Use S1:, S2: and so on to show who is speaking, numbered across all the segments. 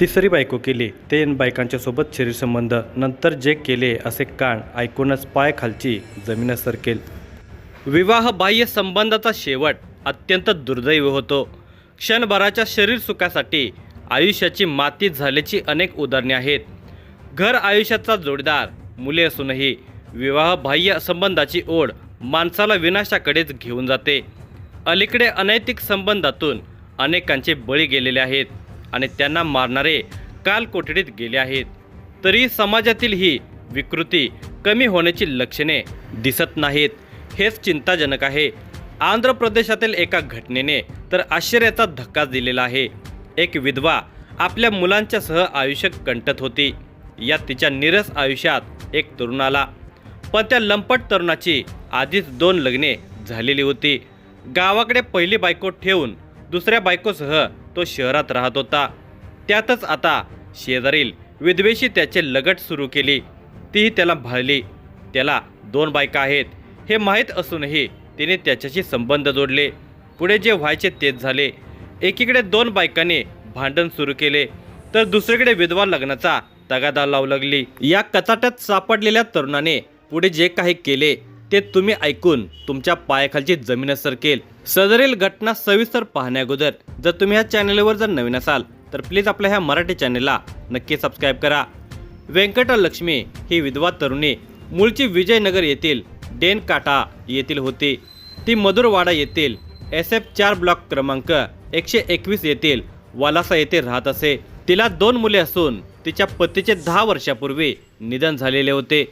S1: तिसरी बायको केली. ते बायकांच्यासोबत शरीरसंबंध नंतर जे केले असे कान ऐकूनच पाय खालची जमीन सरकेल विवाह बाह्य संबंधाचा शेवट अत्यंत दुर्दैवी होतो. क्षणभराच्या शरीर सुखासाठी आयुष्याची माती झाल्याची अनेक उदाहरणे आहेत. घर आयुष्याचा जोडीदार मुले असूनही विवाह बाह्य संबंधाची ओढ माणसाला विनाशाकडेच घेऊन जाते. अलीकडे अनैतिक संबंधातून अनेकांचे बळी गेलेले आहेत. आणि त्यांना मारणारे काल कोठडीत गेले आहेत. तरी समाजातील ही विकृती कमी होण्याची लक्षणे दिसत नाहीत. हेच चिंताजनक आहे. आंध्र प्रदेशातील एका घटनेने तर आश्चर्याचा धक्काच दिलेला आहे. एक विधवा आपल्या मुलांच्या सह आयुष्य कंटत होती. यात तिच्या निरस आयुष्यात एक तरुण आला. पण त्या लंपट तरुणाची आधीच दोन लग्ने झालेली होती. गावाकडे पहिली बायको ठेवून दुसऱ्या बायकोसह तो शहरात राहत होता. त्यातच आता शेजारील विधवेशी त्याचे लगट सुरू केली. तीही त्याला भाळली. त्याला दोन बायका आहेत. हे माहीत असूनही तिने त्याच्याशी संबंध जोडले. पुढे जे व्हायचे तेच झाले. एकीकडे दोन बायकांनी भांडण सुरू केले. तर दुसरीकडे विधवा लग्नाचा तगादा लावू लागली. या कचाट्यात सापडलेल्या तरुणाने पुढे जे काही केले ते तुम्ही ऐकून तुमच्या पायाखालची जमीन सरकेल. सदरील घटना सविस्तर पाहण्याअगोदर जर तुम्ही ह्या चॅनलवर जर नवीन असाल तर प्लीज आपल्या ह्या मराठी चॅनलला नक्की सबस्क्राईब करा. व्यंकटलक्ष्मी ही विधवा तरुणी मूळची विजयनगर येथील डेनकाटा येथील होती. ती मधुरवाडा येथील एस एफ चार ब्लॉक क्रमांक एकशे एकवीस येथील वालासा येथे राहत असे. तिला दोन मुले असून तिच्या पतीचे दहा वर्षापूर्वी निधन झालेले होते.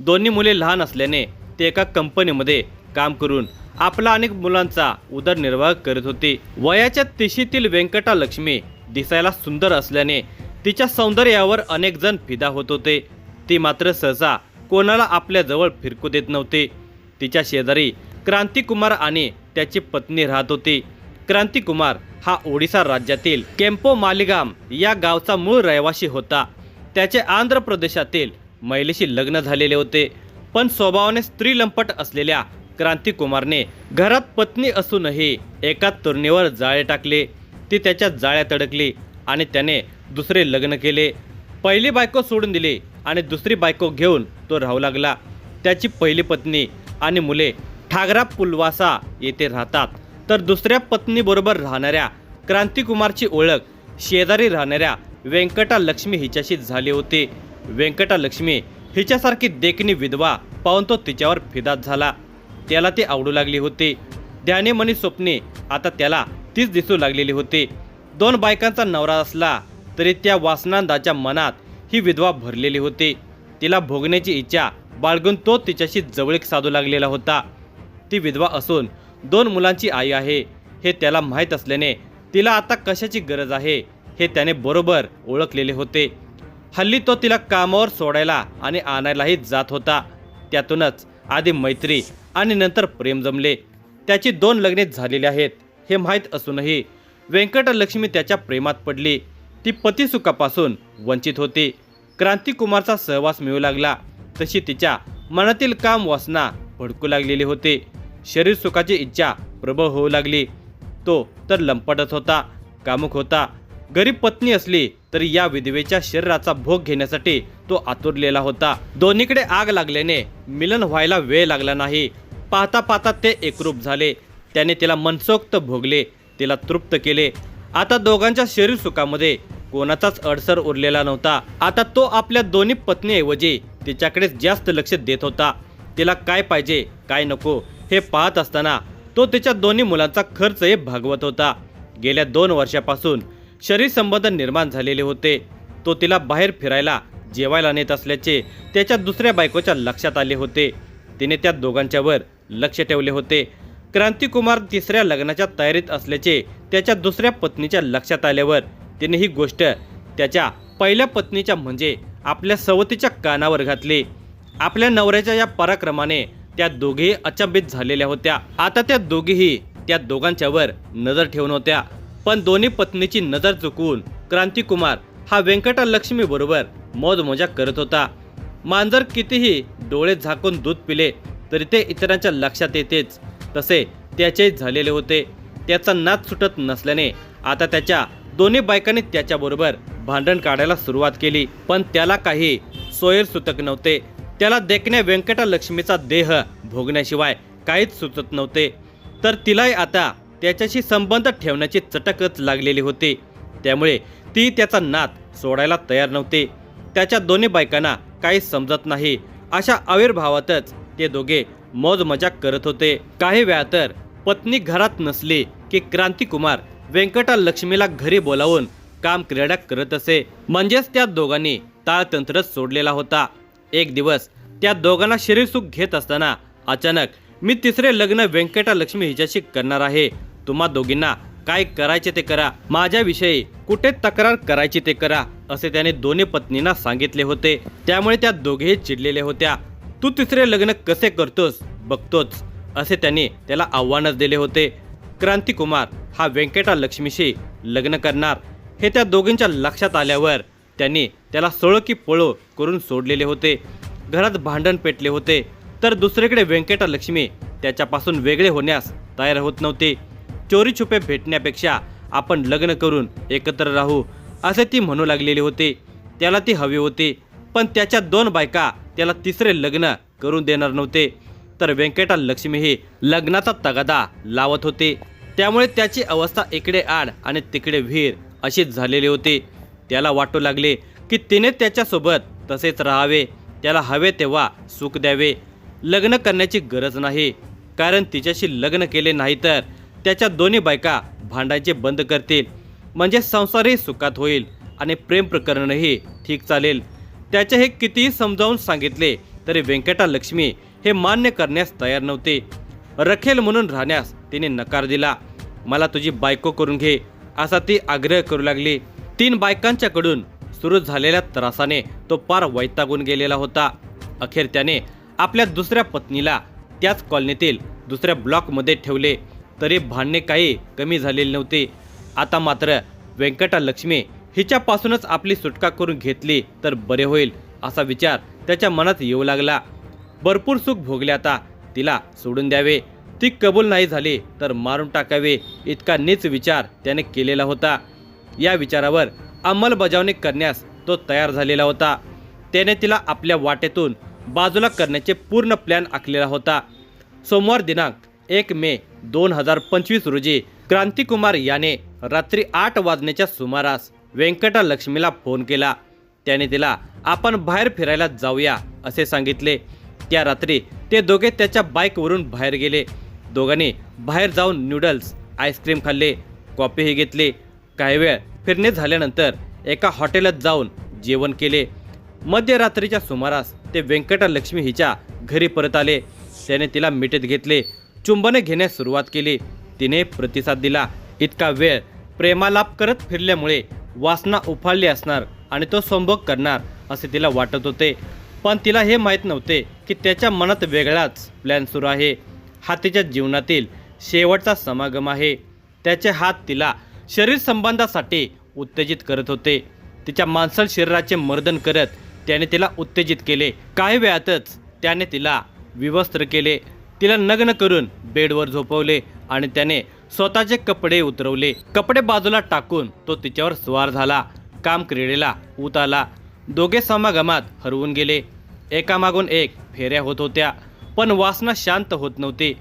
S1: दोन्ही मुले लहान असल्याने ते एका कंपनीमध्ये काम करून आपला अनेक मुलांचा उदरनिर्वाह करत होती. वयाच्या तिशीतील व्यंकटा लक्ष्मी दिसायला सुंदर असल्याने तिच्या सौंदर्यावर अनेक जण फिदा होत होते. ती मात्र सहसा कोणाला आपल्या जवळ फिरकू देत नव्हती. तिच्या शेजारी क्रांतिकुमार आणि त्याची पत्नी राहत होती. क्रांतिकुमार हा ओडिसा राज्यातील केम्पो मालिगाम या गावचा मूळ रहिवासी होता. त्याचे आंध्र प्रदेशातील महिलेशी लग्न झालेले होते. पण स्वभावाने स्त्री लंपट असलेल्या क्रांतिकुमारने घरात पत्नी असूनही एका तरुणीवर जाळे टाकले. ती त्याच्या जाळ्यात अडकली आणि त्याने दुसरे लग्न केले. पहिली बायको सोडून दिली आणि दुसरी बायको घेऊन तो राहू लागला. त्याची पहिली पत्नी आणि मुले ठागरा पुलवासा येथे राहतात. तर दुसऱ्या पत्नीबरोबर राहणाऱ्या क्रांतिकुमारची ओळख शेजारी राहणाऱ्या व्यंकटा लक्ष्मी हिच्याशी झाली होती. व्यंकटा लक्ष्मी हिच्यासारखी देखणी विधवा पाहून तो तिच्यावर फिदात झाला. त्याला ती आवडू लागली होती. ध्याने मनी स्वप्ने आता त्याला तीच दिसू लागलेली होती. दोन बायकांचा नवरा असला तरी त्या वासनांदाच्या मनात ही विधवा भरलेली होती. तिला भोगण्याची इच्छा बाळगून तो तिच्याशी जवळीक साधू लागलेला होता. ती विधवा असून दोन मुलांची आई आहे. हे त्याला माहीत असल्याने तिला आता कशाची गरज आहे हे त्याने बरोबर ओळखलेले होते. हल्ली तो तिला कामावर सोडायला आणि आणायलाही जात होता. त्यातूनच आधी मैत्री आणि नंतर प्रेम जमले. त्याची दोन लग्ने झालेली आहेत हे माहीत असूनही व्यंकटलक्ष्मी त्याच्या प्रेमात पडली. ती पतिसुखापासून वंचित होती. क्रांतिकुमारचा सहवास मिळू लागला. तशी तिच्या मनातील काम वासना भडकू लागलेली होती. शरीर सुखाची इच्छा प्रबळ होऊ लागली. तो तर लंपटत होता कामुक होता. गरीब पत्नी असली तर या विधवेच्या शरीराचा भोग घेण्यासाठी तो आतुरलेला होता. दोन्हीकडे आग लागल्याने मिलन व्हायला वेळ लागला नाही. पाहता पाहता ते एकरूप झाले. त्याने तिला मनसोक्त भोगले. तिला तृप्त केले. आता दोघांच्या शरीर सुखामध्ये कोणाचाच अडसर उरलेला नव्हता. आता तो आपल्या दोन्ही पत्नीऐवजी तिच्याकडे जास्त लक्ष देत होता. तिला काय पाहिजे काय नको हे पाहत असताना तो तिच्या दोन्ही मुलांचा खर्चही भागवत होता. गेल्या दोन वर्षापासून शरीर संबंध निर्माण झालेले होते. तो तिला बाहेर फिरायला जेवायला नेत असल्याचे त्याच्या दुसऱ्या बायकोच्या लक्षात आले होते. तिने त्या दोघांच्यावर लक्ष ठेवले होते. क्रांतिकुमार तिसऱ्या लग्नाच्या तयारीत असल्याचे त्याच्या दुसऱ्या पत्नीच्या लक्षात आल्यावर तिने ही गोष्ट त्याच्या पहिल्या पत्नीच्या म्हणजे आपल्या सवतीच्या कानावर घातली. आपल्या नवऱ्याच्या या पराक्रमाने त्या दोघेही अचंबित झालेल्या होत्या. आता त्या दोघीही त्या दोघांच्यावर नजर ठेवून होत्या. पण दोन्ही पत्नीची नजर चुकवून क्रांतिकुमार हा व्यंकटलक्ष्मी बरोबर मौजमजा करत होता. मांजर कितीही डोळे झाकून दूध पिले तरी ते इतरांच्या लक्षात येतेच. तसे त्याचेही झालेले होते. त्याचा नाच सुटत नसल्याने आता त्याच्या दोन्ही बायकांनी त्याच्याबरोबर भांडण काढायला सुरुवात केली. पण त्याला काही सोयर सुतक नव्हते. त्याला देखण्या व्यंकटलक्ष्मीचा देह भोगण्याशिवाय काहीच सुचत नव्हते. तर तिलाही आता त्याच्याशी संबंध ठेवण्याची चटकच लागलेली होती. त्यामुळे ती त्याचा नात सोडायला तयार नव्हती. त्याच्या दोन्ही बायकांना काही समजत नाही. अशा आविर्भावातच ते दोघे मौज मजाक करत होते. काही वेळा तर पत्नी घरात नसली की क्रांतिकुमार व्यंकटा लक्ष्मीला घरी बोलावून काम क्रीडा करत असे. म्हणजेच त्या दोघांनी ताळतंत्रच सोडलेला होता. एक दिवस त्या दोघांना शरीर सुख घेत असताना अचानक मी तिसरे लग्न व्यंकटा लक्ष्मी हिच्याशी करणार आहे. तुम्हा दोघींना काय करायचे ते करा. माझ्याविषयी कुठे तक्रार करायची ते करा असे त्याने दोन्ही पत्नींना सांगितले होते. त्यामुळे त्या दोघेही चिडलेल्या होत्या. तू तिसरे लग्न कसे करतोस बघतोच असे त्यांनी त्याला आव्हानच दिले होते. क्रांतिकुमार हा व्यंकटा लक्ष्मीशी लग्न करणार. हे त्या दोघींच्या लक्षात आल्यावर त्यांनी त्याला सोळो की पळो करून सोडलेले होते. घरात भांडण पेटले होते. तर दुसरीकडे व्यंकटा लक्ष्मी त्याच्यापासून वेगळे होण्यास तयार होत नव्हते. चोरी छुपे भेटण्यापेक्षा आपण लग्न करून एकत्र राहू असे ती म्हणू लागलेली होती. त्याला ती हवी होती पण त्याच्या दोन बायका त्याला तिसरे लग्न करून देणार नव्हते. तर व्यंकटा लक्ष्मीही लग्नाचा तगादा लावत होते. त्यामुळे त्याची अवस्था इकडे आड आणि तिकडे विहीर अशीच झालेली होती. त्याला वाटू लागले की तिने त्याच्यासोबत तसेच राहावे. त्याला हवे तेव्हा सुख द्यावे. लग्न करण्याची गरज नाही. कारण तिच्याशी लग्न केले नाही तर त्याच्या दोन्ही बायका भांडायचे बंद करतील. म्हणजे संसारही सुखात होईल आणि प्रेम प्रकरणही ठीक चालेल. त्याचे हे कितीही समजावून सांगितले तरी व्यंकटा लक्ष्मी हे मान्य करण्यास तयार नव्हते. रखेल म्हणून राहण्यास तिने नकार दिला. मला तुझी बायको करून घे असा ती आग्रह करू लागली. तीन बायकांच्याकडून सुरू झालेल्या त्रासाने तो पार वैतागून गेलेला होता. अखेर त्याने आपल्या दुसऱ्या पत्नीला त्याच कॉलनीतील दुसऱ्या ब्लॉकमध्ये ठेवले. तरी भांडणे काही कमी झालेले नव्हते. आता मात्र व्यंकटा लक्ष्मी हिच्यापासूनच आपली सुटका करून घेतली तर बरे होईल असा विचार त्याच्या मनात येऊ लागला. भरपूर सुख भोगले आता. तिला सोडून द्यावे. ती कबूल नाही झाली तर मारून टाकावे इतका नीच विचार त्याने केलेला होता. या विचारावर अंमलबजावणी करण्यास तो तयार झालेला होता. त्याने तिला आपल्या वाटेतून बाजूला करण्याचे पूर्ण प्लॅन आखलेला होता. सोमवार दिनांक एक मे दोन हजार पंचवीस रोजी क्रांतिकुमार याने रात्री आठ वाजण्याच्या सुमारास व्यंकटा लक्ष्मीला फोन केला. त्याने तिला आपण बाहेर फिरायला जाऊया असे सांगितले. त्या रात्री ते दोघे त्याच्या बाईकवरून बाहेर गेले. दोघांनी बाहेर जाऊन नूडल्स आईस्क्रीम खाल्ले कॉफीही घेतली. काही वेळ फिरणे झाल्यानंतर एका हॉटेलात जाऊन जेवण केले. मध्यरात्रीच्या सुमारास ते व्यंकटलक्ष्मी हिच्या घरी परत आले. त्याने तिला मिठीत घेतले. चुंबने घेण्यास सुरुवात केली. तिने प्रतिसाद दिला. इतका वेळ प्रेमालाप करत फिरल्यामुळे वासना उफाळली असणार आणि तो संभोग करणार असे तिला वाटत होते. पण तिला हे माहीत नव्हते की त्याच्या मनात वेगळाच प्लॅन सुरू आहे. हा तिच्या जीवनातील शेवटचा समागम आहे. त्याचे हात तिला शरीर संबंधासाठी उत्तेजित करत होते. तिच्या मांसल शरीराचे मर्दन करत त्याने तिला उत्तेजित केले. काही वेळातच त्याने तिला विवस्त्र केले. तिला नग्न करून बेडवर झोपवले आणि त्याने स्वतःचे कपडे उतरवले. कपडे बाजूला टाकून तो तिच्यावर स्वार झाला. काम क्रीडेला ऊत आला. दोघे समागमात हरवून गेले. एकामागून एक फेऱ्या होत होत्या पण वासना शांत होत नव्हती.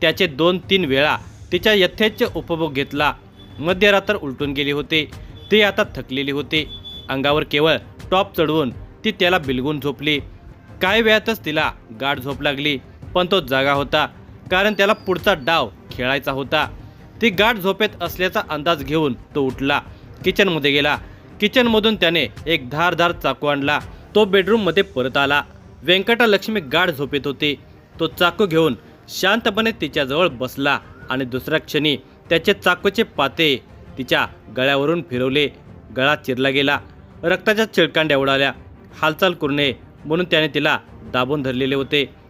S1: त्याचे दोन तीन वेळा तिच्या यथेच्छ उपभोग घेतला. मध्यरात्र उलटून गेली होती. ती आता थकलेली होती. अंगावर केवळ टॉप चढवून ती त्याला बिलगून झोपली. काही वेळातच तिला गाठ झोप लागली. पण तो जागा होता कारण त्याला पुढचा डाव खेळायचा होता. ती गाठ झोपेत असल्याचा अंदाज घेऊन तो उठला. किचनमध्ये गेला. किचनमधून त्याने एक धारधार चाकू आणला. तो बेडरूममध्ये परत आला. व्यंकटालक्ष्मी गाठ गाढ झोपेत होती. तो चाकू घेऊन शांतपणे तिच्याजवळ बसला आणि दुसऱ्या क्षणी त्याचे चाकूचे पाते तिच्या गळ्यावरून फिरवले. गळा चिरला गेला. रक्ताच्या चिळकांड्या उडाल्या. हालचाल करू नये म्हणून त्याने तिला दाबून धरलेले होते.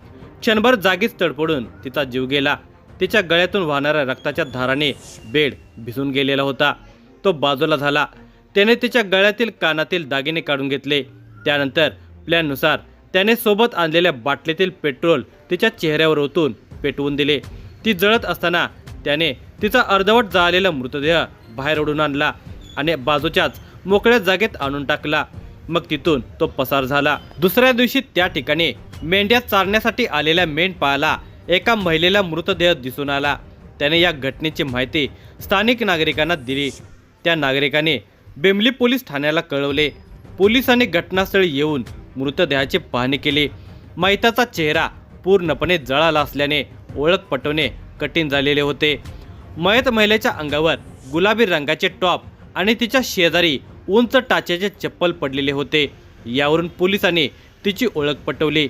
S1: क्षणभर जागीच तडपडून तिचा जीव गेला. तिच्या गळ्यातून वाहणाऱ्या रक्ताच्या धाराने बेड भिजून गेलेला होता. तो बाजूला झाला. त्याने तिच्या गळ्यातील कानातील दागिने काढून घेतले. त्यानंतर प्लॅननुसार त्याने सोबत आणलेल्या बाटलीतील पेट्रोल तिच्या चेहऱ्यावर ओतून पेटवून दिले. ती जळत असताना त्याने तिचा अर्धवट जाळलेला मृतदेह बाहेर ओढून आणला आणि बाजूच्याच मोकळ्या जागेत आणून टाकला. मग तिथून तो पसार झाला. दुसऱ्या दिवशी त्या ठिकाणी मेंढ्या चारण्यासाठी आलेल्या मेंढपाळाला एका महिलेला मृतदेह दिसून आला. त्याने या घटनेची माहिती स्थानिक नागरिकांना दिली. त्या नागरिकाने बेमली पोलीस ठाण्याला कळवले. पोलिसांनी घटनास्थळी येऊन मृतदेहाची पाहणी केली. मैताचा चेहरा पूर्णपणे जळाला असल्याने ओळख पटवणे कठीण झालेले होते. मयत महिलेच्या अंगावर गुलाबी रंगाचे टॉप आणि तिच्या शेजारी उंच टाच्याचे चप्पल पडलेले होते. यावरून पोलिसांनी तिची ओळख पटवली.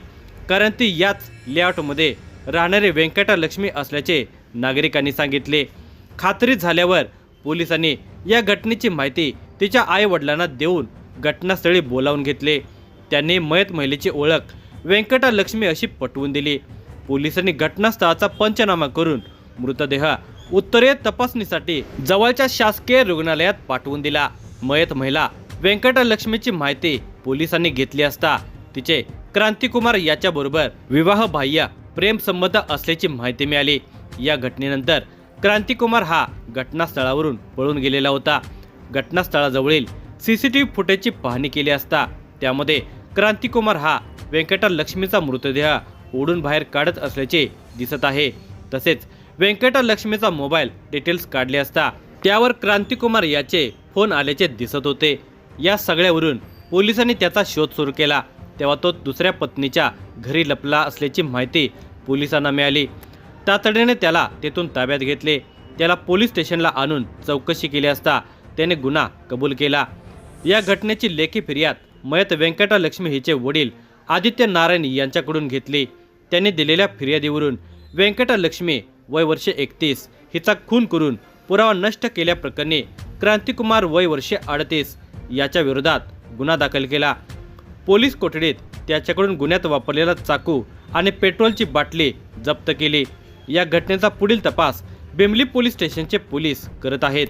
S1: कारण ती याच लेआउटमध्ये राहणारे व्यंकटालक्ष्मी असल्याचे नागरिकांनी सांगितले. खात्री झाल्यावर पोलिसांनी या घटनेची माहिती तिच्या आईवडिलांना देऊन घटनास्थळी बोलावून घेतले. त्यांनी मयत महिलेची ओळख व्यंकटालक्ष्मी अशी पटवून दिली. पोलिसांनी घटनास्थळाचा पंचनामा करून मृतदेह उत्तरीय तपासणीसाठी जवळच्या शासकीय रुग्णालयात पाठवून दिला. मयत महिला व्यंकटलक्ष्मीची माहिती पोलिसांनी घेतली असता तिचे क्रांतिकुमार याच्याबरोबर विवाहबाह्य प्रेम संबंध असल्याची माहिती मिळाली. या घटनेनंतर क्रांतिकुमार हा घटनास्थळावरून पळून गेलेला होता. घटनास्थळाजवळील सी सी टी व्ही फुटेजची पाहणी केली असता त्यामध्ये क्रांतिकुमार हा व्यंकटलक्ष्मीचा मृतदेह ओढून बाहेर काढत असल्याचे दिसत आहे. तसेच व्यंकटलक्ष्मीचा मोबाईल डिटेल्स काढले असता त्यावर क्रांतिकुमार याचे फोन आल्याचे दिसत होते. या सगळ्यावरून पोलिसांनी त्याचा शोध सुरू केला. तेव्हा तो दुसऱ्या पत्नीच्या घरी लपला असल्याची माहिती पोलिसांना मिळाली. तातडीने त्याला तेथून ताब्यात घेतले. त्याला पोलीस स्टेशनला आणून चौकशी केली असता त्याने गुन्हा कबूल केला. या घटनेची लेखी फिर्याद मयत व्यंकटलक्ष्मी हिचे वडील आदित्य नारायण यांच्याकडून घेतली. त्यांनी दिलेल्या फिर्यादीवरून व्यंकटलक्ष्मी वय वर्षे एकतीस हिचा खून करून पुरावा नष्ट केल्याप्रकरणी क्रांतिकुमार वय वर्षे अडतीस याच्या विरोधात गुन्हा दाखल केला. पोलीस कोठडीत त्याच्याकडून गुन्ह्यात वापरलेला चाकू आणि पेट्रोलची बाटली जप्त केली. या घटनेचा पुढील तपास बेमली पोलीस स्टेशनचे पोलीस करत आहेत.